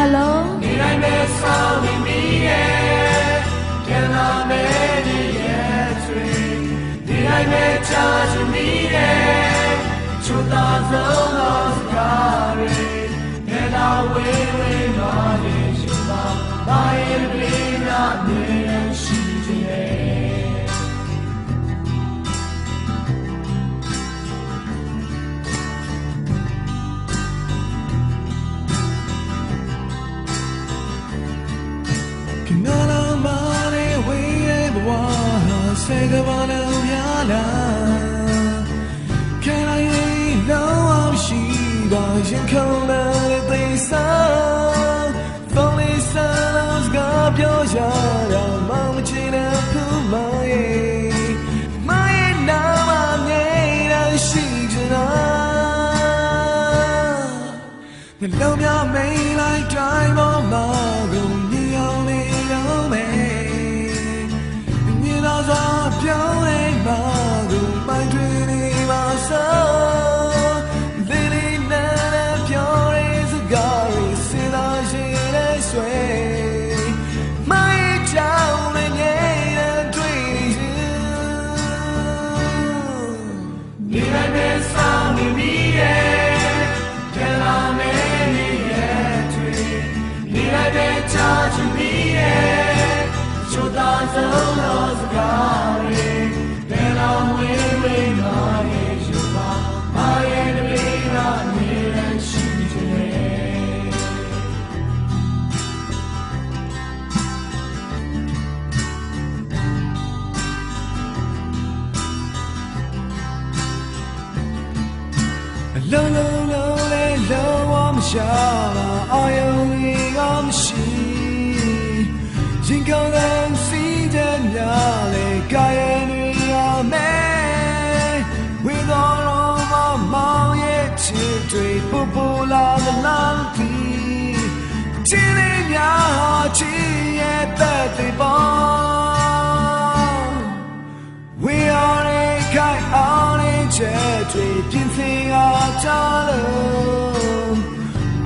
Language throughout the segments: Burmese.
Hello ဒီတိုင်းပဲဆောင်းနေမိရဲ့ကျန်လာမယ်ဒီရဲ့တွေဒီတိုင်းပဲချာချင်မိရဲ့ချူတာဆုံးတော့စကားတွေနေလာဝေးဝေးမာနေရှိပါဘာရင်ပြေးနာနေ ဆေကဘာလုံးပြလာခံရရင်လုံးအောင်ရှိပါရင်ခုန်တဲ့သိစားဖုန်းလေးစားလို့စကားပြောရတာမမချင်တဲ့ဖူးမရဲ့မရဲ့နာမငယ်ရရှိ ပြောင်းလဲပါသူပိုင်တွင်နေပါဆုံးဒီလေးနဲ့ပြောင်းရဲစကားရစလာရှိနေဆွဲမိုင်းချောင်းနဲ့ငယ်တဲ့တွေ့နေရှင်ဒီလိုက်နဲ့ဆောင်နေမိရဲ့ကြလာမယ်နေရဲ့တွေ့ဒီလိုက်နဲ့ချာချင်မိရဲ့ချိုးသားဆုံး လုံးလုံးလုံးလေးလုံးဝမရှာပါအာယုံကြီးကမရှိရင်ကောင်းတဲ့စီးတဲ့များလေကာယတွေရမယ်ဝိသောရောမမောင်ရဲ့ချစ်တွေပူပူလာသလားဒီချစ်လေးများဟာချစ်ရဲ့တဲ့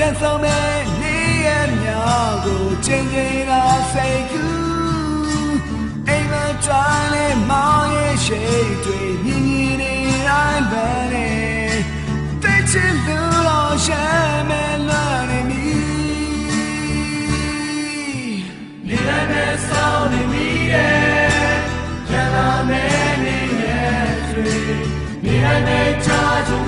တန်ဆောင်တဲ့နေ့ရက်များကိုချင်းချင်းသာစိတ်ကူးအိမ်မကြွလဲမောင်ရဲ့ရှိတ်တွေမြင်မြင်နေတိုင်းပဲတိတ်ချင်သူတော်ရှမ်းမဲ့လွန်နေမီနေရတဲ့ဆောင်နေမီရဲ့ကျန်လာမဲ့နေရဲ့တွေနေရတဲ့ချာချုံ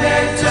benedetto.